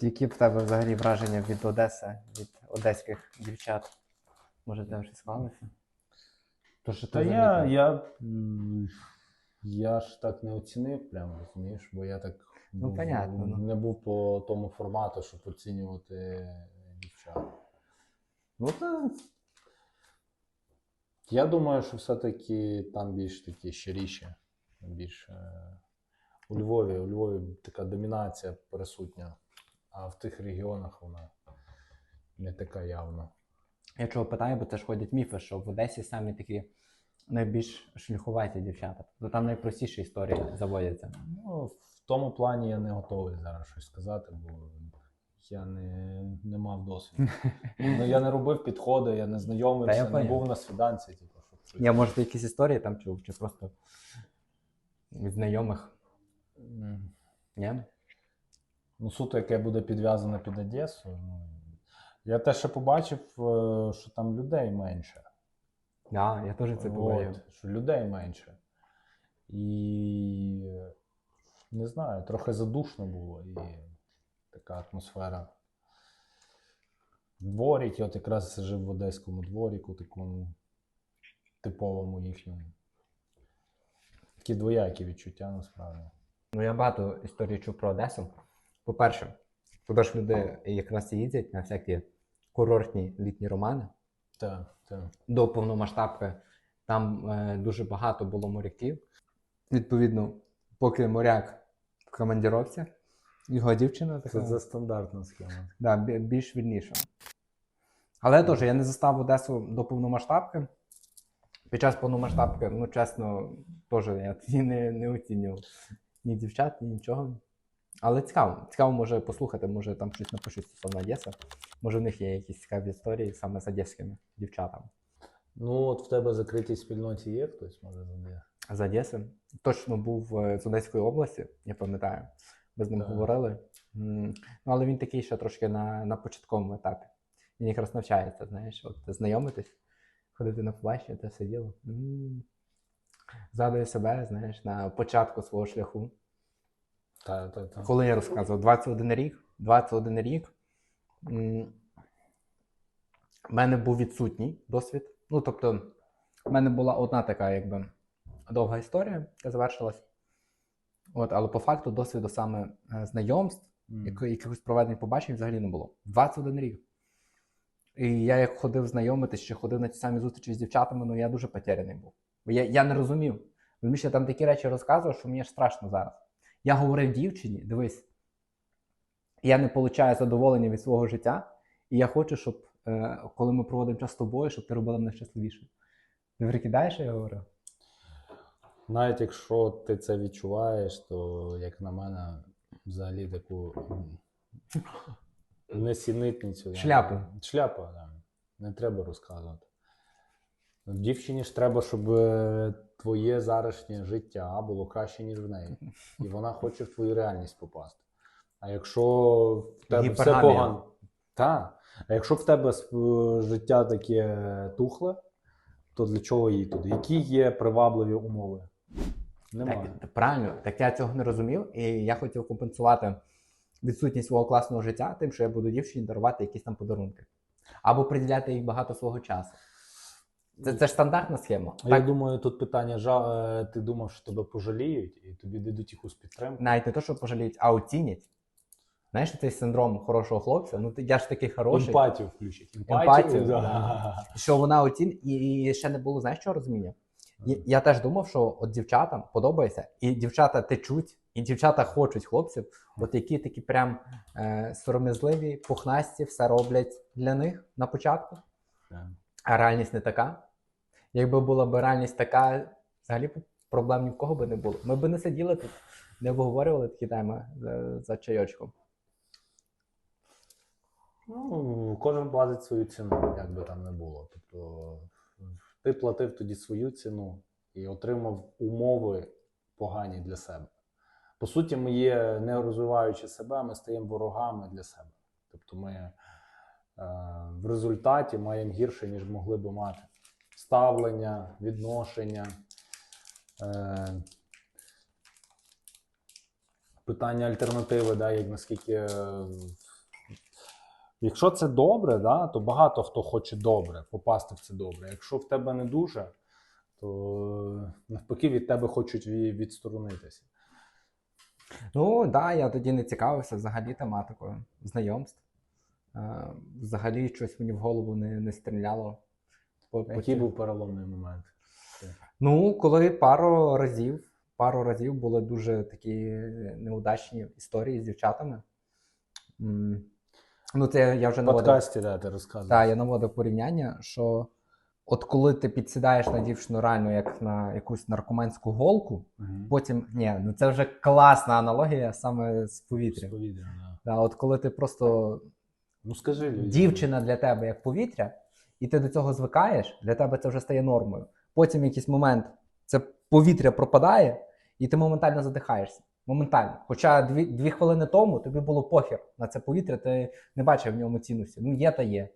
Які в тебе взагалі враження від Одеси, від одеських дівчат? Може, тебе щось склалося? То, що ти Та я, замітив? я, м, я ж так не оцінив, прямо розумієш, бо я так Ну, був- понятно, ну. не був по тому формату, щоб оцінювати дівчат. Ну та. Я думаю, що все-таки там більш такі щиріші. Більш, е, у Львові, у Львові така домінація присутня, а в тих регіонах вона не така явна. Я чого питаю, бо це ж ходять міфи, що в Одесі самі такі найбільш шлюхуваті дівчата. Тобто там найпростіші історії заводяться. Ну, в тому плані я не готовий зараз щось сказати, бо я не, не мав досвіду. ну, я не робив підходи, я не знайомився, я не був на свіданці. Типу, щоб. Я може якісь історії там чув, чи просто від знайомих. Ні? Ну, суто, яке буде підв'язане під Одесу. Ну, я те ще побачив, е, що там людей менше. Да, я теж це побачив. Що людей менше. І не знаю, трохи задушно було і така атмосфера. Дворик, я от якраз жив в одеському дворіку, такому типовому їхньому. Такі двоякі відчуття насправді. Ну, я багато історій чув про Одесу. По-перше, туди ж люди якраз і їздять на всякі курортні літні романи. Так, так. До повномасштабки там е, дуже багато було моряків. Відповідно, поки моряк в командіровці, його дівчина така. Це, це стандартна схема. Да, більш вільніше. Але теж я не застав Одесу до повномасштабки. Під час повномасштабки, ну чесно, теж я не, не оцінював ні дівчат, ні нічого. Але цікаво, цікаво, може послухати, може там щось напишуть стосовно Одеси. Може, в них є якісь цікаві історії саме з одеськими дівчатами. Ну, от в тебе закритій спільноті є хтось, може, задає. З Одеси. Точно був е, з Одеської області, я пам'ятаю. Ми з ним Так. говорили. Ну, але він такий ще трошки на, на початковому етапі. Він якраз навчається, знаєш, от знайомитись, ходити на побачення, те все діло. Згадую себе, знаєш, на початку свого шляху. Та, та, та. Коли я розказував 21 рік, 21 рік. в мене був відсутній досвід. Ну, тобто, в мене була одна така, якби, довга історія, яка завершилась. От, але по факту досвіду саме е, знайомств, яки- якихось проведених побачень взагалі не було. 21 рік. І я як ходив знайомитись, чи ходив на ті самі зустрічі з дівчатами, ну я дуже потеряний був. Бо я, я не розумів. Розумієш, я там такі речі розказував, що мені аж страшно зараз. Я говорив дівчині, дивись, я не получаю задоволення від свого життя, і я хочу, щоб е, коли ми проводимо час з тобою, щоб ти робила мене щасливішим. Ти прикидаєш, що я говорю? Навіть якщо ти це відчуваєш, то, як на мене, взагалі таку несінитницю. Шляпу. Шляпа, да. Не треба розказувати. Дівчині ж треба, щоб е, твоє зарашнє життя було краще, ніж в неї. І вона хоче в твою реальність попасти. А якщо в тебе все погано. Так. А якщо в тебе життя таке тухле, то для чого їй туди? Які є привабливі умови? Немає. Так, правильно, так я цього не розумів, і я хотів компенсувати відсутність свого класного життя тим, що я буду дівчині дарувати якісь там подарунки. Або приділяти їй багато свого часу. Це, це ж стандартна схема. Я думаю, тут питання жа... е, ти думав, що тебе пожаліють, і тобі дадуть якусь підтримку. Навіть не то, що пожаліють, а оцінять. Знаєш, цей синдром хорошого хлопця, ну я ж такий хороший. Емпатію включить. Емпатію, да. да. що вона оцін, і, і ще не було, знаєш, чого розуміння? Я, я теж думав, що от дівчатам подобається, і дівчата течуть, і дівчата хочуть хлопців, от які такі прям е, сором'язливі, пухнасті, все роблять для них на початку. А реальність не така. Якби була б реальність така, взагалі проблем ні в кого би не було. Ми б не сиділи тут, не обговорювали такі теми за, за чайочком. Ну, кожен платить свою ціну, як би там не було. Тобто ти платив тоді свою ціну і отримав умови погані для себе. По суті, ми є, не розвиваючи себе, ми стаємо ворогами для себе. Тобто ми е, в результаті маємо гірше, ніж могли би мати. Ставлення, відношення. Е, питання альтернативи, да, як наскільки. е, Якщо це добре, да, то багато хто хоче добре, попасти в це добре. Якщо в тебе не дуже, то е, навпаки від тебе хочуть відсторонитися. Ну, так, да, я тоді не цікавився взагалі тематикою знайомств. Е, взагалі щось мені в голову не, не стріляло. Який був переломний момент? Ну, коли пару разів, пару разів були дуже такі неудачні історії з дівчатами. Ну, це я вже наводив. подкасті, да, ти розказував. Так, я наводив порівняння, що от коли ти підсідаєш на дівчину реально як на якусь наркоманську голку, Мгм. потім ні, ну це вже класна аналогія саме з повітрям. З повітрям, да. Да, от коли ти просто Ну скажи дівчина для тебе як повітря, і ти до цього звикаєш, для тебе це вже стає нормою. Потім в якийсь момент це повітря пропадає, і ти моментально задихаєшся. Моментально. Хоча дві, дві хвилини тому тобі було похер на це повітря, ти не бачив в ньому цінності. Ну, є та є.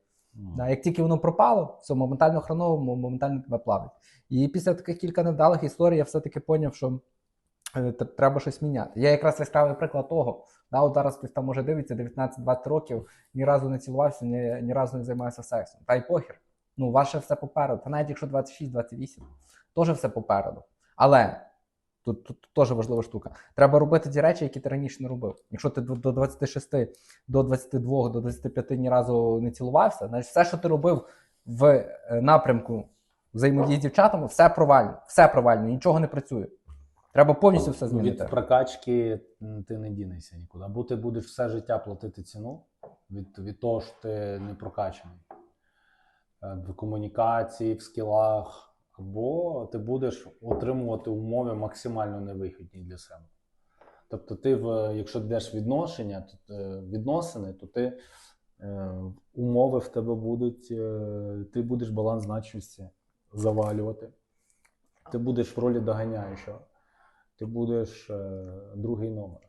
Да, як тільки воно пропало, все моментально хреново, мо- моментально тебе плавить. І після таких кілька невдалих історій я все-таки поняв, що е, треба щось міняти. Я якраз яскравий приклад того. Да, от зараз хтось там може дивиться 19-20 років, ні разу не цілувався, ні, ні разу не займався сексом. Та й похер. Ну, ваше все попереду. Та навіть якщо 26-28, теж все попереду. Але тут, тут теж важлива штука. Треба робити ті речі, які ти раніше не робив. Якщо ти до до 26, до 22, до 25 ні разу не цілувався, значить все, що ти робив в е, напрямку взаємодії з дівчатами, все провально, все провально, нічого не працює. Треба повністю все змінити. Від прокачки ти не дінешся нікуди. Або ти будеш все життя платити ціну від, від того, що ти не прокачаний Е, в комунікації, в скілах, або ти будеш отримувати умови максимально невигідні для себе. Тобто, ти, в, якщо йдеш відношення, то, е, відносини, то ти е, умови в тебе будуть, ти будеш баланс значності завалювати. Ти будеш в ролі доганяючого ти будеш е, другий номер.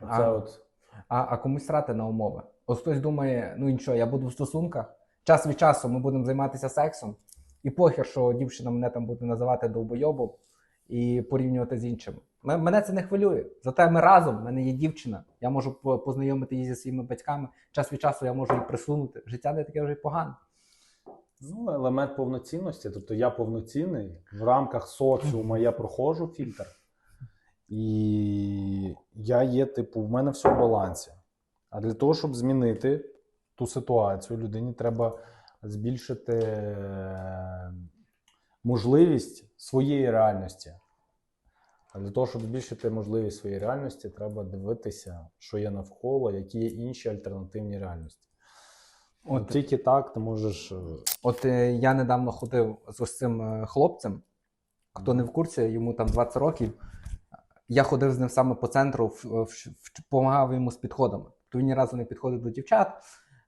Це А. от А, а комусь срати на умови. Ось хтось думає, ну нічого, я буду в стосунках. Час від часу ми будемо займатися сексом, і похер, що дівчина мене там буде називати довбойобом і порівнювати з іншими. Мене це не хвилює. Зате ми разом, в мене є дівчина. Я можу познайомити її зі своїми батьками. Час від часу я можу її присунути. Життя не таке вже погане. ну, елемент повноцінності. Тобто я повноцінний, в рамках соціуму я проходжу фільтр, і я є, типу, в мене все в балансі. А для того, щоб змінити ту ситуацію, людині треба збільшити е, можливість своєї реальності. А для того, щоб збільшити можливість своєї реальності, треба дивитися, що є навколо, які є інші альтернативні реальності. От От, тільки так ти можеш. е, от е, я недавно ходив з ось цим хлопцем. Хто не в курсі, йому там 20 років. Я ходив з ним саме по центру, допомагав йому з підходами. То він ні разу не підходив до дівчат.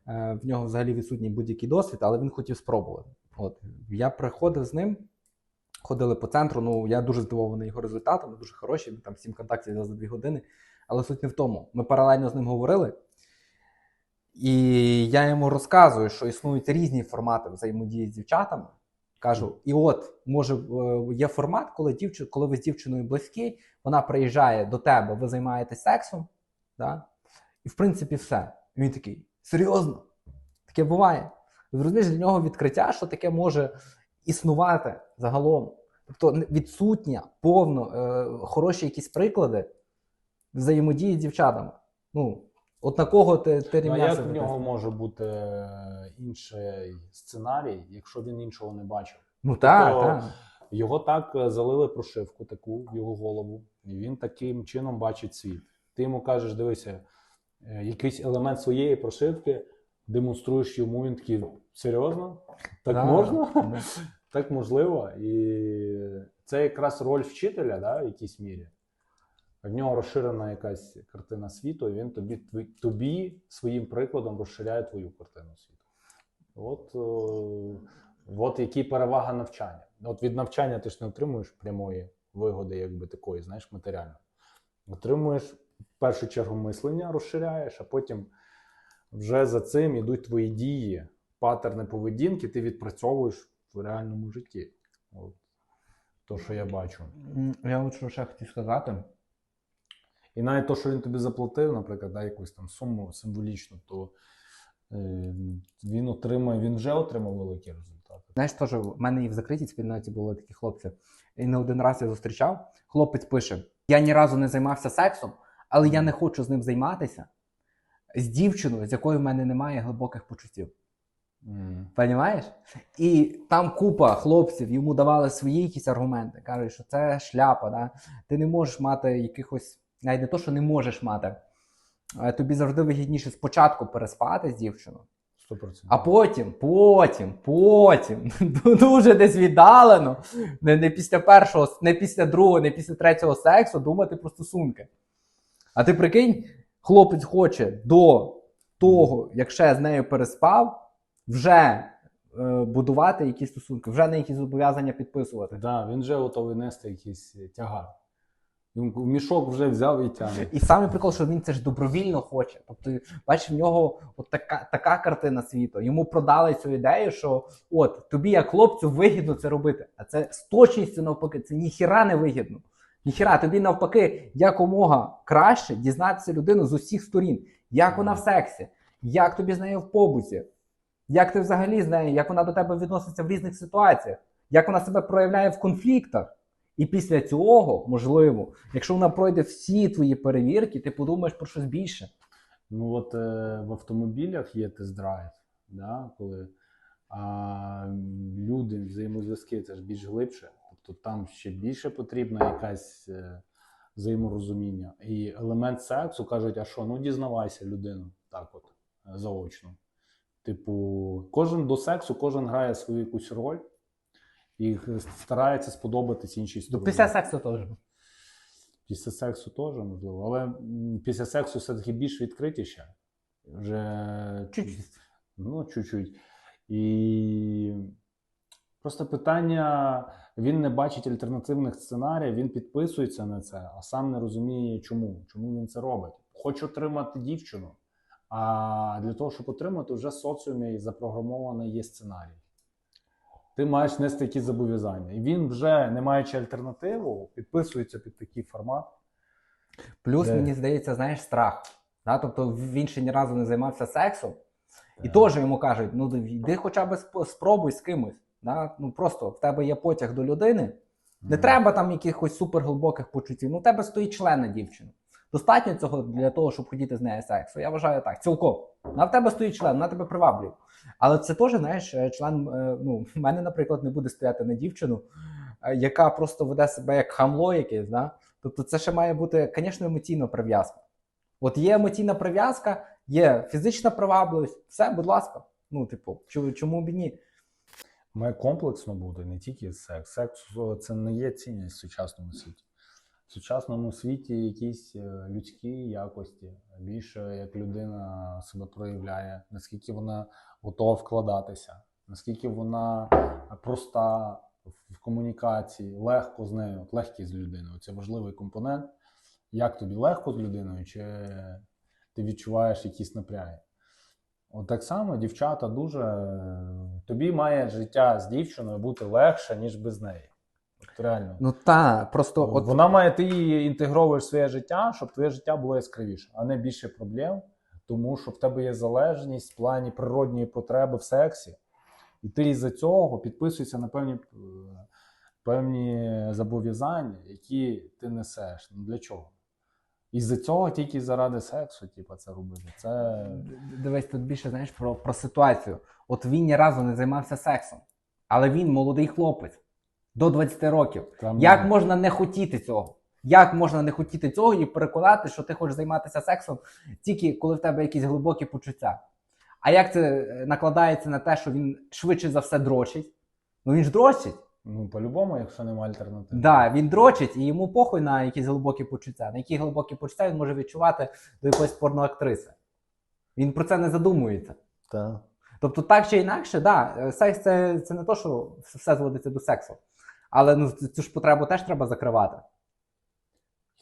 е, В нього взагалі відсутній будь-який досвід, але він хотів спробувати. От я приходив з ним, ходили по центру. Ну я дуже здивований його результатами, дуже хороші. Там сім контактів за дві години. Але суть не в тому. Ми паралельно з ним говорили. І я йому розказую, що існують різні формати взаємодії з дівчатами. Кажу, і от може е, є формат, коли дівчи, коли ви з дівчиною близькі, вона приїжджає до тебе, ви займаєтесь сексом, да? і в принципі все. Він такий: серйозно? Таке буває. Зрозумієш, для нього відкриття, що таке може існувати загалом. Тобто відсутня, повно, е, хороші якісь приклади взаємодії з дівчатами. Ну, от на кого ти, ти Ну, а як в нього може бути е, інший сценарій, якщо він іншого не бачив? Ну так, то- так. Його так е, залили прошивку таку в його голову, і він таким чином бачить світ. Ти йому кажеш, дивися, е, якийсь елемент своєї прошивки, демонструєш йому, він такий, серйозно? Так Да. можна? Ну, Так можливо. І це якраз роль вчителя, да, в якійсь мірі. В нього розширена якась картина світу, і він тобі, тобі своїм прикладом розширяє твою картину світу. От, о, от які перевага навчання. От від навчання ти ж не отримуєш прямої вигоди, якби такої, знаєш, матеріально. Отримуєш в першу чергу мислення, розширяєш, а потім вже за цим ідуть твої дії, паттерни поведінки, ти відпрацьовуєш в реальному житті. От. То, що я бачу. я от що ще хотів сказати. І навіть то, що він тобі заплатив, наприклад, да, якусь там суму символічну, то е, він отримає, він вже отримав великі результати. Знаєш, теж в мене і в закритій спільноті були такі хлопці. І не один раз я зустрічав. Хлопець пише: Я ні разу не займався сексом, але я не хочу з ним займатися з дівчиною, з якою в мене немає глибоких почуттів. Понімаєш? І там купа хлопців йому давали свої якісь аргументи. Кажуть, що це шляпа, да? ти не можеш мати якихось, навіть не то, що не можеш мати. Тобі завжди вигідніше спочатку переспати з дівчиною, 100%. а потім, потім, потім, дуже десь віддалено, не, не після першого, не після другого, не після третього сексу думати про стосунки. А ти прикинь, хлопець хоче до того, як ще з нею переспав, вже е, будувати якісь стосунки, вже на якісь зобов'язання підписувати. Да, він вже готовий нести якийсь тягар. Він мішок вже взяв і тягне. І саме прикол, що він це ж добровільно хоче. Тобто, бачиш, в нього от така, така картина світу. Йому продали цю ідею, що от тобі, як хлопцю, вигідно це робити. А це з точністю навпаки, це ніхіра не вигідно. Ніхіра, тобі навпаки якомога краще дізнатися людину з усіх сторін, як вона в сексі, як тобі з нею в побуті, як ти взагалі з нею, як вона до тебе відноситься в різних ситуаціях, як вона себе проявляє в конфліктах. І після цього, можливо, якщо вона пройде всі твої перевірки, ти подумаєш про щось більше. Ну от е, в автомобілях є тест-драйв, да, коли а, люди, взаємозв'язки це ж більш глибше. Тобто там ще більше потрібна якась е, взаєморозуміння. І елемент сексу кажуть, а що, ну дізнавайся людину так от е, заочно. Типу, кожен до сексу, кожен грає свою якусь роль і старається сподобатись іншій стороні. після сексу теж. Після сексу теж можливо, але після сексу все-таки більш відкритіше. Вже Чуть-чуть. Ну, чуть-чуть. І просто питання: він не бачить альтернативних сценаріїв, він підписується на це, а сам не розуміє, чому. Чому він це робить. Хоче отримати дівчину. А для того, щоб отримати, вже в соціумі запрограмований є сценарій. Ти маєш нести якісь зобов'язання. І він вже, не маючи альтернативу, підписується під такий формат. Плюс, Де? мені здається, знаєш, страх. Да? Тобто він ще ні разу не займався сексом, і теж йому кажуть: ну йди хоча б спробуй з кимось. Да? Ну просто в тебе є потяг до людини. Не Мгм. треба там якихось суперглибоких почуттів. Ну, у тебе стоїть член на дівчину. Достатньо цього для того, щоб хотіти з нею сексу. Я вважаю так, цілком. На в тебе стоїть член, вона тебе приваблює. Але це теж, знаєш, е, член. е, Ну, в мене, наприклад, не буде стояти на дівчину, е, яка просто веде себе як хамло якесь. Да? Тобто, це ще має бути, звісно, емоційна прив'язка. От є емоційна прив'язка, є фізична привабливість, все, будь ласка. Ну, типу, чому, б і ні? Має комплексно бути, не тільки секс. Секс це не є цінність в сучасному світі. В сучасному світі якісь е, людські якості, більше як людина себе проявляє, наскільки вона готова вкладатися, наскільки вона проста в комунікації, легко з нею, легкість з людиною. Це важливий компонент. Як тобі легко з людиною, чи ти відчуваєш якісь напряги? От так само дівчата дуже. е, Тобі має життя з дівчиною бути легше, ніж без неї. От реально. Ну та, просто от Вона має, ти її інтегровуєш в своє життя, щоб твоє життя було яскравіше, а не більше проблем, тому що в тебе є залежність в плані природньої потреби в сексі, і ти із-за цього підписуєшся на певні, е, певні зобов'язання, які ти несеш. Ну для чого? Із-за цього тільки заради сексу, типу, це робити. Це Дивись, тут більше знаєш про, про ситуацію. От він ні разу не займався сексом, але він молодий хлопець до 20 років. там Як можна не хотіти цього? Як можна не хотіти цього і переконати, що ти хочеш займатися сексом тільки коли в тебе якісь глибокі почуття? А як це е, накладається на те, що він швидше за все дрочить? Ну він ж дрочить. ну, по-любому, якщо немає альтернативи. Да, він дрочить, і йому похуй на якісь глибокі почуття. На які глибокі почуття він може відчувати до якоїсь порноактриси. Він про це не задумується. Так. Тобто, так чи інакше, да, е, секс це, це не то, що все зводиться до сексу. Але ну, цю ж потребу теж треба закривати.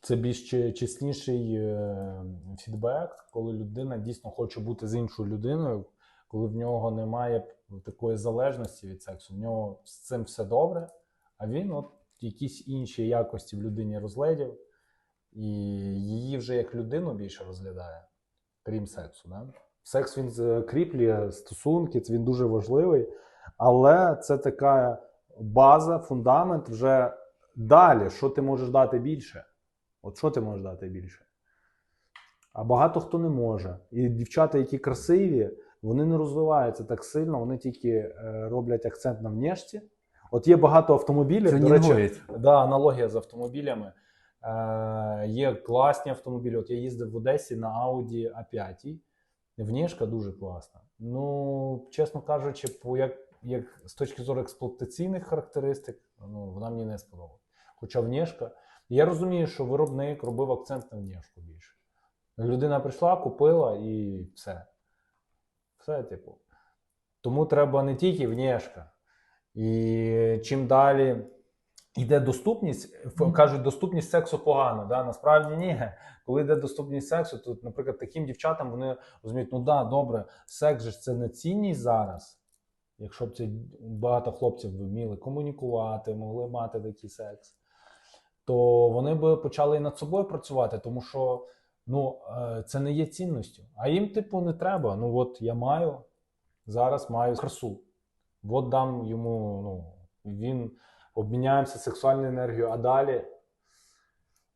Це більш чесніший е, фідбек, коли людина дійсно хоче бути з іншою людиною, коли в нього немає такої залежності від сексу. В нього з цим все добре, а він от якісь інші якості в людині розглядів і її вже як людину більше розглядає, крім сексу. Да? Секс він закріплює стосунки, він дуже важливий, але це така база, фундамент вже далі. Що ти можеш дати більше? От що ти можеш дати більше? А багато хто не може. І дівчата, які красиві, вони не розвиваються так сильно, вони тільки е, роблять акцент на внешці. От є багато автомобілів. До речі, да, аналогія з автомобілями. Е, є класні автомобілі. От я їздив в Одесі на Audi A5. Внешка дуже класна. Ну, чесно кажучи, по як, як з точки зору експлуатаційних характеристик, ну, вона мені не сподобалась. Хоча внешка. Я розумію, що виробник робив акцент на внешку більше. Людина прийшла, купила і все. Все, типу. Тому треба не тільки внешка. І чим далі йде доступність, кажуть, доступність сексу погано. Да? Насправді ні. Коли йде доступність сексу, то, наприклад, таким дівчатам вони розуміють, ну да, добре, секс же це не цінність зараз. Якщо б це багато хлопців вміли комунікувати, могли мати такий секс, то вони б почали і над собою працювати, тому що ну, е, це не є цінністю. А їм, типу, не треба. Ну, от я маю, зараз маю красу. От дам йому, ну, він обміняємося сексуальною енергією, а далі.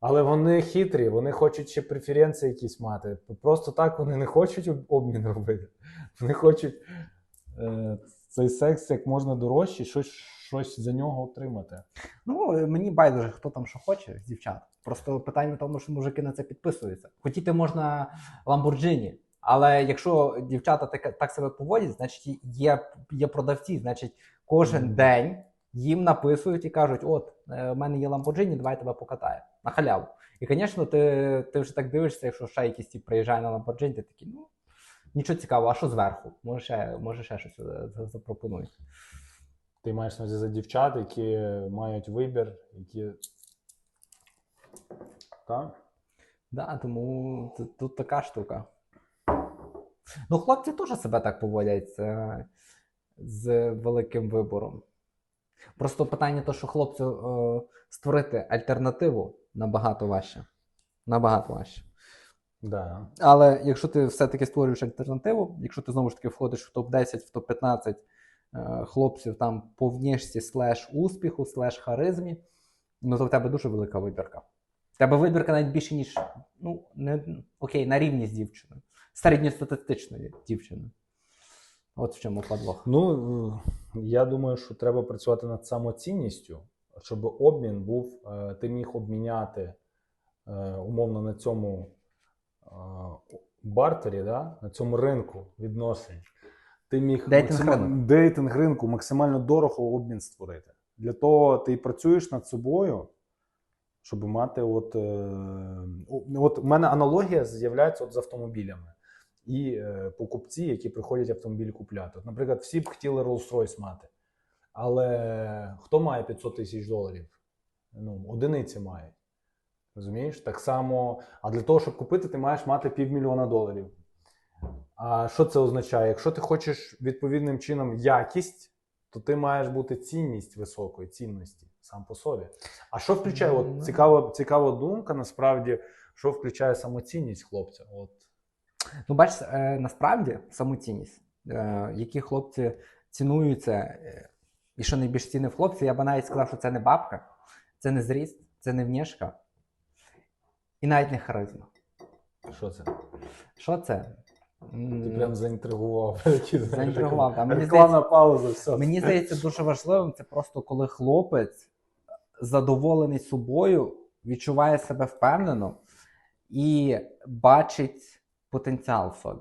Але вони хитрі, вони хочуть ще преференції якісь мати. Просто так вони не хочуть обмін робити. Вони хочуть е, цей секс як можна дорожче, щось, щось за нього отримати. Ну, е, мені байдуже, хто там що хоче з дівчат. Просто питання в тому, що мужики на це підписуються. Хотіти можна Lamborghini, але якщо дівчата так, так себе поводять, значить є, є продавці, значить кожен Мгм. день їм написують і кажуть: от, е, в мене є Lamborghini, давай тебе покатаю. На халяву. І, звісно, ти, ти вже так дивишся, якщо ще якийсь тип приїжджає на Lamborghini, ти такий, ну, нічого цікавого, а що зверху? Може ще, може ще щось е, запропонують. Ти маєш на увазі за дівчат, які мають вибір, які. Так? Да, тому тут, тут така штука. Ну, хлопці теж себе так поводять е, з великим вибором. Просто питання то, що хлопцю е, створити альтернативу набагато важче. Набагато важче. Да. Але якщо ти все-таки створюєш альтернативу, якщо ти знову ж таки входиш в топ-10, в топ-15 е, хлопців там по внешці слеш успіху, слеш харизмі, ну то в тебе дуже велика вибірка. В тебе вибірка навіть більше, ніж ну, не, окей, на рівні з дівчиною, середньостатистичною дівчиною. От в чому подвох. Ну, я думаю, що треба працювати над самоцінністю, щоб обмін був, е, ти міг обміняти е, умовно на цьому бартері, да? на цьому ринку відносин. Ти міг Дейтинг дейтинг ринку максимально дорого обмін створити. Для того ти працюєш над собою, щоб мати от. Е, от у мене аналогія з'являється от з автомобілями. І е, покупці, які приходять автомобіль купляти. От, наприклад, всі б хотіли Rolls-Royce мати. Але хто має 500 тисяч доларів? Ну, одиниці мають. Розумієш? Так само, а для того, щоб купити, ти маєш мати півмільйона доларів. А що це означає? Якщо ти хочеш відповідним чином якість, то ти маєш бути цінність високої цінності сам по собі. А що включає? Ну, От цікава, цікава думка, насправді, що включає самоцінність хлопця? От Ну, бачиш, е, насправді самоцінність, е, які хлопці цінуються, е, і що найбільш цінне в хлопці, я б навіть сказав, що це не бабка, це не зріст, це не внешка, і навіть не харизма. що це? Що це? Ти прям заінтригував. Заінтригував, та, мені Рекламна здається- пауза, все. Мені здається, дуже важливим це просто коли хлопець задоволений собою, відчуває себе впевнено і бачить потенціал в собі.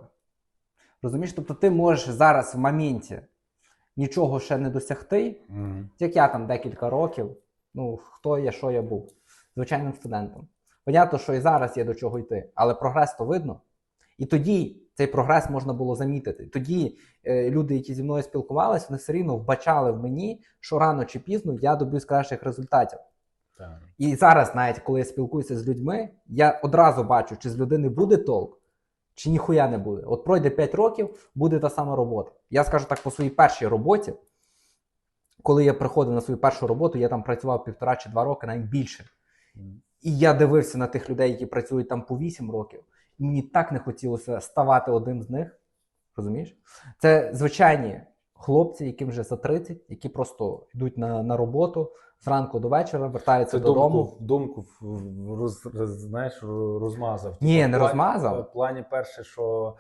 Розумієш, тобто ти можеш зараз в моменті нічого ще не досягти, Мгм. як я там декілька років, ну хто я, що я був, звичайним студентом. Понятно, що і зараз є до чого йти, але прогрес то видно. І тоді цей прогрес можна було замітити. Тоді е, люди, які зі мною спілкувалися, вони все рівно вбачали в мені, що рано чи пізно я доб'юсь кращих результатів. Так. І зараз, навіть коли я спілкуюся з людьми, я одразу бачу, чи з людини буде толк, чи ніхуя не буде. От пройде 5 років, буде та сама робота. Я скажу так по своїй першій роботі, коли я приходив на свою першу роботу, я там працював півтора чи два роки, навіть більше. І я дивився на тих людей, які працюють там по 8 років, і мені так не хотілося ставати одним з них. Розумієш? Це звичайні хлопці, яким вже за 30, які просто йдуть на, на роботу зранку до вечора, вертаються Ти додому. думку, думку роз, роз- знаєш, розмазав. Ні, Типу, не плані- розмазав. В плані перше, що,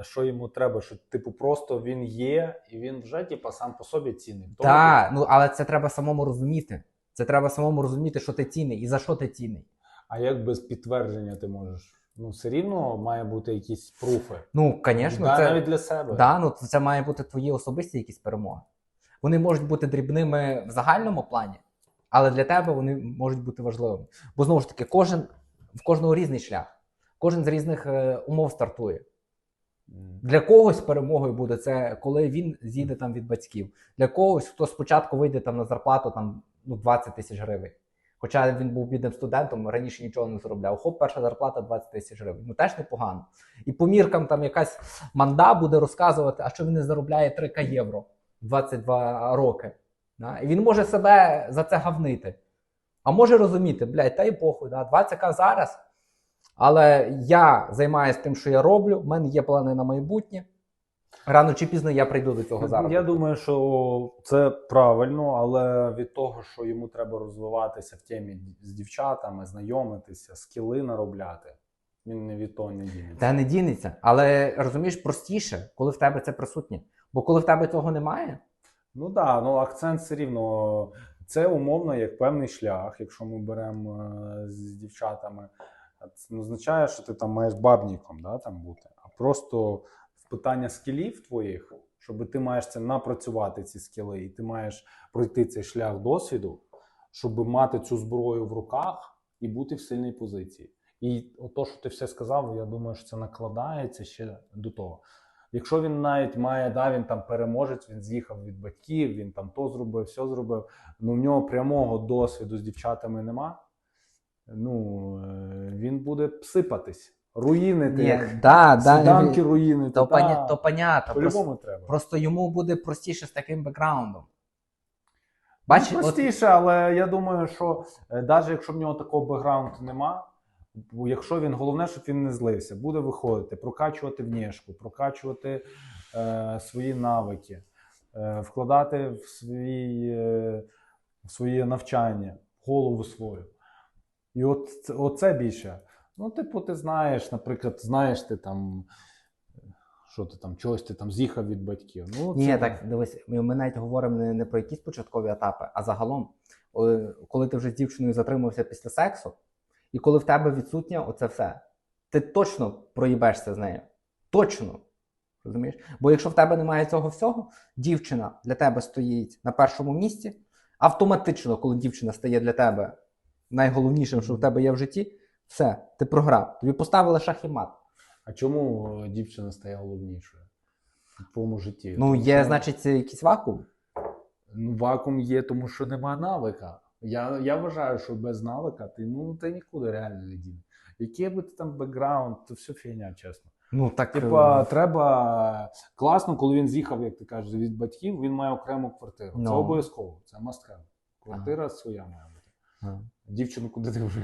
е, що йому треба, що типу просто він є, і він вже типу, сам по собі цінний. Тому Так, ну але це треба самому розуміти. Це треба самому розуміти, що ти цінний і за що ти цінний. А як без підтвердження ти можеш? Ну, все рівно має бути якісь пруфи. Ну, звісно, да, це навіть для себе. Да, ну це має бути твої особисті якісь перемоги. Вони можуть бути дрібними в загальному плані, але для тебе вони можуть бути важливими. Бо знову ж таки, кожен в кожного різний шлях, кожен з різних е, умов стартує. Для когось перемогою буде це, коли він з'їде там від батьків. Для когось, хто спочатку вийде там на зарплату там, ну, 20 тисяч гривень. Хоча він був бідним студентом, раніше нічого не заробляв. Хоп, перша зарплата 20 тисяч гривень. Ну теж непогано. І по міркам там якась манда буде розказувати, а що він не заробляє 3 євро 22 роки. Да? І він може себе за це гавнити. А може розуміти, блядь, та й похуй, да? 20к зараз. Але я займаюся тим, що я роблю. в мене є плани на майбутнє. Рано чи пізно я прийду до цього зараз. Я думаю, що це правильно, але від того, що йому треба розвиватися в темі з дівчатами, знайомитися, скіли наробляти, він не від того не дінеться. Та не дінеться. Але розумієш, простіше, коли в тебе це присутнє. Бо коли в тебе цього немає, Ну так, да, ну акцент все рівно. Це умовно як певний шлях, якщо ми беремо е, з дівчатами. Це не означає, що ти там маєш бабніком да, там бути, а просто питання скілів твоїх, щоб ти маєш це напрацювати ці скіли, і ти маєш пройти цей шлях досвіду, щоб мати цю зброю в руках і бути в сильній позиції. І ото, що ти все сказав, я думаю, що це накладається ще до того. Якщо він навіть має, да, він там переможець, він з'їхав від батьків, він там то зробив, все зробив. Ну в нього прямого досвіду з дівчатами нема. Ну е, він буде сипатись, руїнити. ні, як да, да, руїнити. то, поня, то понятно. Просто, по-любому треба. просто йому буде простіше з таким бекграундом. Бач, Бачиш, от, простіше, але я думаю, що навіть якщо в нього такого бекграунду нема, бо якщо він головне, щоб він не злився, буде виходити, прокачувати внешку, прокачувати е, свої навики, е, вкладати в свій, е, в своє навчання, в голову свою. І от це- оце більше. Ну, типу, ти знаєш, наприклад, знаєш ти там. Що ти там, чогось ти там з'їхав від батьків. Ну, Ні, це- так дивись, ми, ми навіть говоримо не, не про якісь початкові етапи, а загалом, коли ти вже з дівчиною затримався після сексу, і коли в тебе відсутнє оце все, ти точно проїбешся з нею. Точно. Розумієш? Бо якщо в тебе немає цього всього, дівчина для тебе стоїть на першому місці. Автоматично, коли дівчина стає для тебе найголовнішим, що в тебе є в житті, все, ти програв. Тобі поставили шах і мат. А чому е, дівчина стає головнішою в твоєму житті? Ну, Тому є, що, значить, це якийсь вакуум. ну, вакуум є, тому що немає навика. Я, я вважаю, що без навика ти, ну, ти нікуди реально не дінеш. Який би ти там бекграунд, то все фігня, чесно. Ну, так, Типа, треба класно, коли він з'їхав, як ти кажеш, від батьків, він має окрему квартиру. Це Ну. обов'язково, це must have. Квартира своя має е, Дівчину куди ти вже?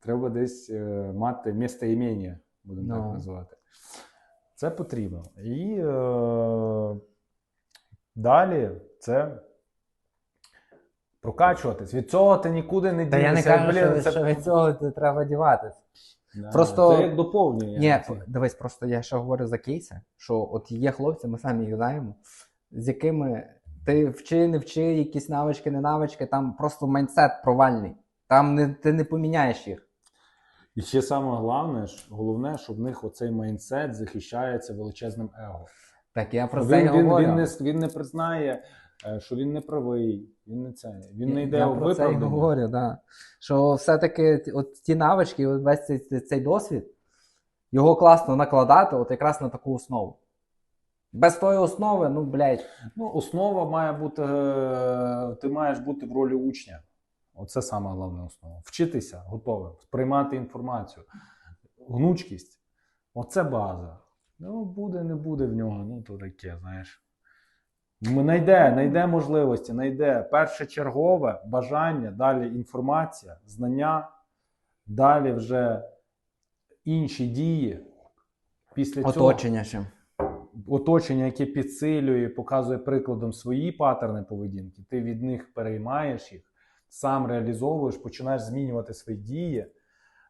Треба десь е, мати місце імення, будемо Ну. так називати. Це потрібно. І е, далі це прокачуватись. Від цього ти нікуди не Та я не кажу, Блін, що, це- що від цього ти треба діватися. Да, просто- Це як доповнення. Ні, дивись, просто я ще говорю за кейси, що от є хлопці, ми самі їх знаємо, з якими ти вчи, не вчи, якісь навички, не навички, там просто майндсет провальний. Там не, ти не поміняєш їх. І ще саме головне, головне, що в них оцей майндсет захищається величезним его. Так я про він, це він, говорю. він, не, він не признає, е, що він не правий, він не це. Він не йде я у про це виправдання. говорю, да. що все-таки от ті навички, от весь цей, цей досвід, його класно накладати от якраз на таку основу. Без тої основи, ну, блядь, Ну, основа має бути, е, ти маєш бути в ролі учня. Оце саме головне основа. Вчитися готовим, сприймати інформацію, гнучкість. Оце база. Ну, буде, не буде в нього, ну то таке, знаєш. Найде, найде можливості, найде першочергове бажання, далі інформація, знання, Далі вже інші дії. Після цього Оточення ще. Оточення, яке підсилює, показує прикладом свої паттерни поведінки, ти від них переймаєш їх, сам реалізовуєш, починаєш змінювати свої дії,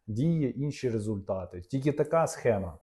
дії, інші результати. Тільки така схема.